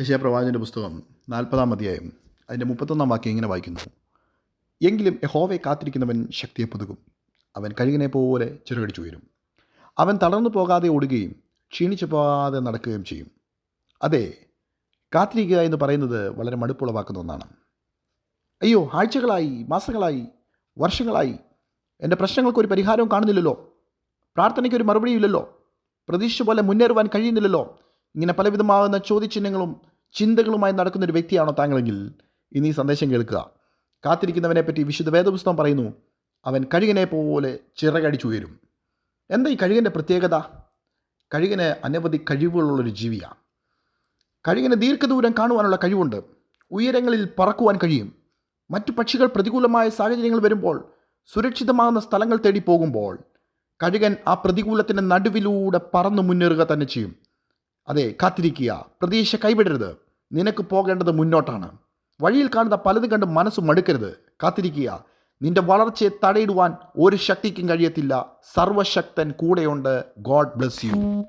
യശയപ്രവാചന്റെ പുസ്തകം നാൽപ്പതാം അധ്യായം അതിന്റെ മുപ്പത്തൊന്നാം വാക്യം ഇങ്ങനെ വായിക്കുന്നു. എങ്കിലും യഹോവയെ കാത്തിരിക്കുന്നവൻ ശക്തിയെ പുതുക്കും. അവൻ കഴുകിനെ പോലെ ചിറകടിച്ചു ഉയരും. അവൻ തളർന്നു പോകാതെ ഓടുകയും ക്ഷീണിച്ചു പോകാതെ നടക്കുകയും ചെയ്യും. അതെ കാത്തിരിക്കുക എന്ന് പറയുന്നത് വളരെ മടുപ്പുളവാക്കുന്ന ഒന്നാണ്. അയ്യോ ആഴ്ചകളായി മാസങ്ങളായി വർഷങ്ങളായി എന്റെ പ്രശ്നങ്ങൾക്ക് ഒരു പരിഹാരവും കാണുന്നില്ലല്ലോ. പ്രാർത്ഥനയ്ക്കൊരു മറുപടിയില്ലല്ലോ പ്രതീക്ഷ പോലെ മുന്നേറുവാൻ കഴിയുന്നില്ലല്ലോ. ഇങ്ങനെ പലവിധമാകുന്ന ചോദ്യചിഹ്നങ്ങളും ചിന്തകളുമായി നടക്കുന്ന ഒരു വ്യക്തിയാണോ താങ്കളെങ്കിൽ? ഇനി ഈ സന്ദേശം കേൾക്കുക. കാത്തിരിക്കുന്നവനെ പറ്റി വിശുദ്ധ വേദപുസ്തകം പറയുന്നു അവൻ കഴുകനെ പോലെ ചിറകടിച്ചുയരും എന്താ ഈ കഴുകന്റെ പ്രത്യേകത? കഴുകന് അനവധി കഴിവുകളുള്ളൊരു ജീവിയാണ് കഴുകന് ദീർഘദൂരം കാണുവാനുള്ള കഴിവുണ്ട്. ഉയരങ്ങളിൽ പറക്കുവാൻ കഴിയും. മറ്റു പക്ഷികൾ പ്രതികൂലമായ സാഹചര്യങ്ങൾ വരുമ്പോൾ സുരക്ഷിതമാകുന്ന സ്ഥലങ്ങൾ തേടി പോകുമ്പോൾ കഴുകൻ ആ പ്രതികൂലത്തിന്റെ നടുവിലൂടെ പറന്നു മുന്നേറുക തന്നെ ചെയ്യും. അതെ കാത്തിരിക്കുക. പ്രതീക്ഷ കൈവിടരുത്. നിനക്ക് പോകേണ്ടത് മുന്നോട്ടാണ്. വഴിയിൽ കാണുന്ന പലതും കണ്ട് മനസ്സ് മടുക്കരുത്. കാത്തിരിക്കുക. നിന്റെ വളർച്ചയെ തടയിടുവാൻ ഒരു ശക്തിക്കും കഴിയത്തില്ല. സർവശക്തൻ കൂടെയുണ്ട്. God bless you.